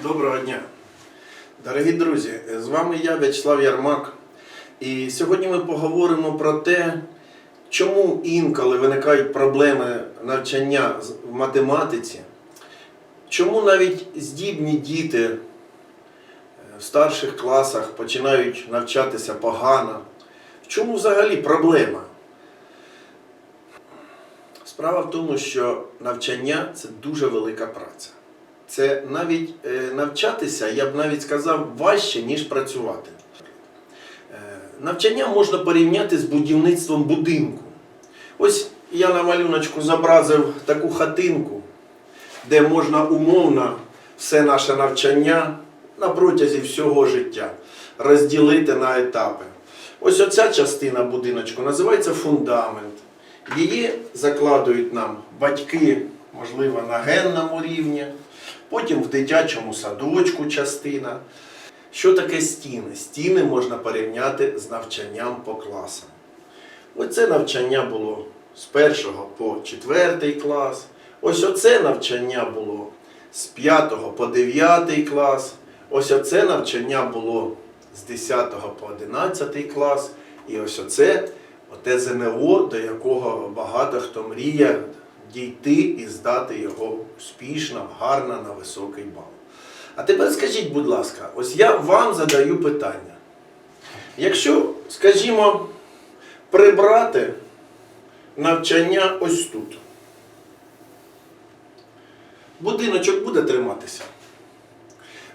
Доброго дня. Дорогі друзі, з вами я, В'ячеслав Ярмак. І сьогодні ми поговоримо про те, чому інколи виникають проблеми навчання в математиці, чому навіть здібні діти е, в старших класах починають навчатися погано. В чому взагалі проблема? Справа в тому, що навчання це дуже велика праця. Це навіть е, навчатися, я б навіть сказав, важче, ніж працювати. Е, навчання можна порівняти з будівництвом будинку. Ось я на малюночку зобразив таку хатинку, де можна умовно все наше навчання на протязі всього життя розділити на етапи. Ось оця частина будиночку називається фундамент. Її закладують нам батьки, можливо, на генному рівні, потім в дитячому садочку частина. Що таке стіни? Стіни можна порівняти з навчанням по класам. Оце навчання було з першого по четвертий клас. Ось оце навчання було з 5 по 9 клас. Ось оце навчання було з 10 по 11 клас. І ось оце оте ЗНО, до якого багато хто мріє дійти і здати його успішно, гарно на високий бал. А тепер скажіть, будь ласка, ось я вам задаю питання. Якщо, скажімо, прибрати навчання ось тут, будиночок буде триматися.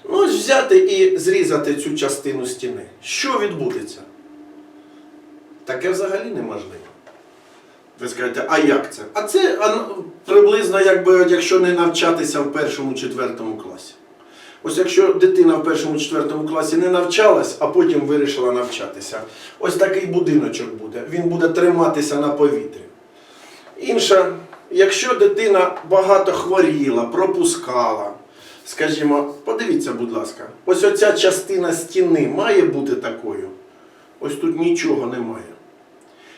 Ну, ось взяти і зрізати цю частину стіни. Що відбудеться? Таке взагалі неможливо. Ви скажете, а як це? А це а, ну, приблизно, якби, якщо не навчатися в першому-четвертому класі. Ось якщо дитина в першому-четвертому класі не навчалась, а потім вирішила навчатися, ось такий будиночок буде. Він буде триматися на повітрі. Інша, якщо дитина багато хворіла, пропускала, скажімо, подивіться, будь ласка, ось оця частина стіни має бути такою. Ось тут нічого немає.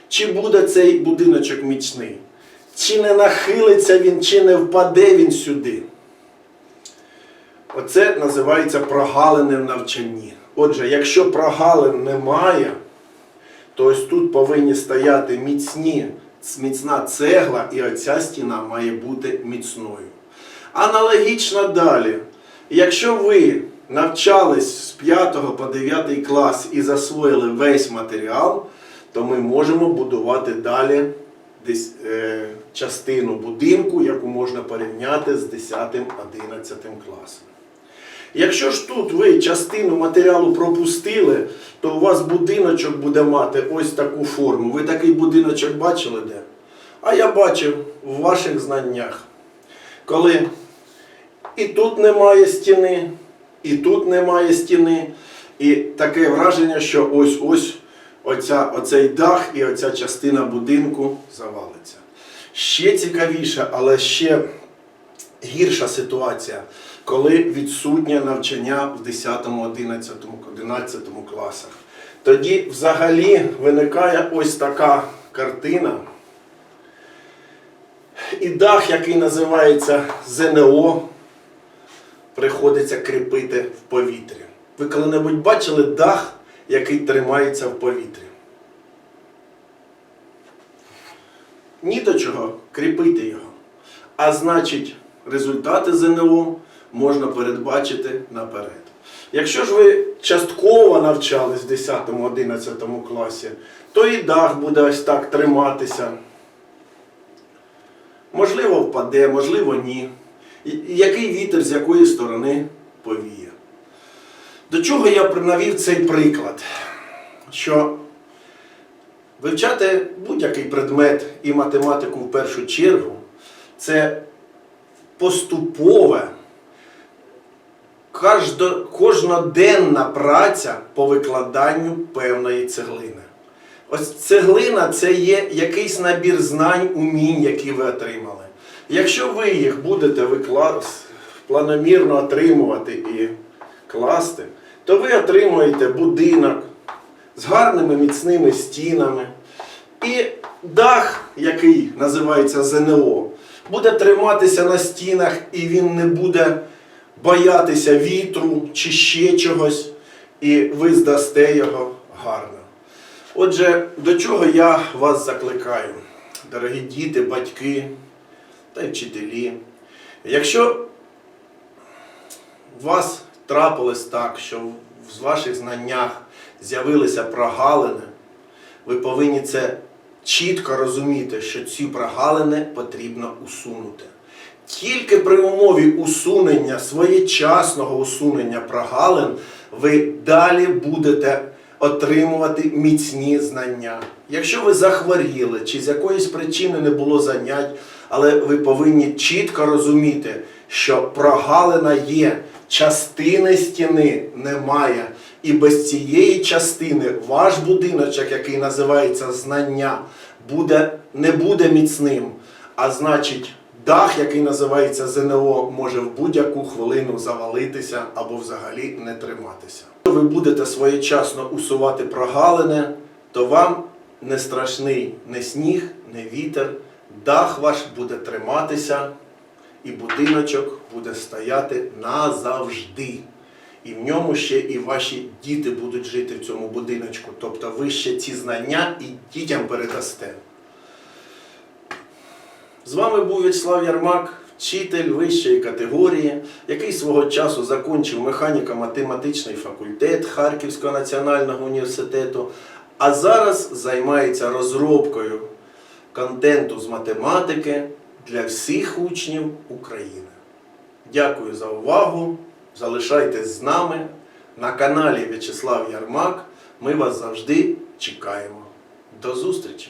Чи буде цей будиночок міцний? Чи не нахилиться він, чи не впаде він сюди? Оце називається прогалини в навчанні. Отже, якщо прогалин немає, то ось тут повинні стояти міцні, міцна цегла, і оця стіна має бути міцною. Аналогічно далі, якщо ви навчались з 5 по 9 клас і засвоїли весь матеріал, то ми можемо будувати далі десь, е, частину будинку, яку можна порівняти з 10-11 класом. Якщо ж тут ви частину матеріалу пропустили, то у вас будиночок буде мати ось таку форму. Ви такий будиночок бачили де? А я бачив в ваших знаннях, коли і тут немає стіни, і тут немає стіни, і таке враження, що ось ось оця, оцей дах і оця частина будинку завалиться. Ще цікавіше, але ще гірша ситуація, коли відсутнє навчання в 10, 11, 11 класах. Тоді взагалі виникає ось така картина. І дах, який називається ЗНО, приходиться кріпити в повітрі. Ви коли-небудь бачили дах, який тримається в повітрі? Ні до чого кріпити його. А значить, результати ЗНО можна передбачити наперед. Якщо ж ви частково навчались в 10-11 класі, то і дах буде ось так триматися. Можливо, впаде, можливо, ні. Який вітер з якої сторони повіє. До чого я навів цей приклад? Що вивчати будь-який предмет і математику в першу чергу це поступове, кожноденна праця по викладанню певної цеглини. Ось цеглина це є якийсь набір знань, умінь, які ви отримали. Якщо ви їх будете викла- планомірно отримувати і класти, то ви отримуєте будинок з гарними міцними стінами. І дах, який називається ЗНО, буде триматися на стінах і він не буде боятися вітру чи ще чогось, і ви здасте його гарно. Отже, до чого я вас закликаю, дорогі діти, батьки та вчителі. Якщо вас трапилось так, що в ваших знаннях з'явилися прогалини, ви повинні це чітко розуміти, що ці прогалини потрібно усунути. Тільки при умові усунення, своєчасного усунення прогалин, ви далі будете отримувати міцні знання. Якщо ви захворіли чи з якоїсь причини не було занять, але ви повинні чітко розуміти, що прогалина є, частини стіни немає. І без цієї частини ваш будиночок, який називається знання, буде, не буде міцним. А значить, дах, який називається ЗНО, може в будь-яку хвилину завалитися або взагалі не триматися. Якщо ви будете своєчасно усувати прогалини, то вам не страшний не сніг, не вітер, дах ваш буде триматися, і будиночок буде стояти назавжди. І в ньому ще і ваші діти будуть жити в цьому будиночку. Тобто ви ще ці знання і дітям передасте. З вами був Вячеслав Ярмак, вчитель вищої категорії, який свого часу закінчив механіко-математичний факультет Харківського національного університету, а зараз займається розробкою контенту з математики для всіх учнів України. Дякую за увагу. Залишайтесь з нами на каналі В'ячеслав Ярмак. Ми вас завжди чекаємо. До зустрічі!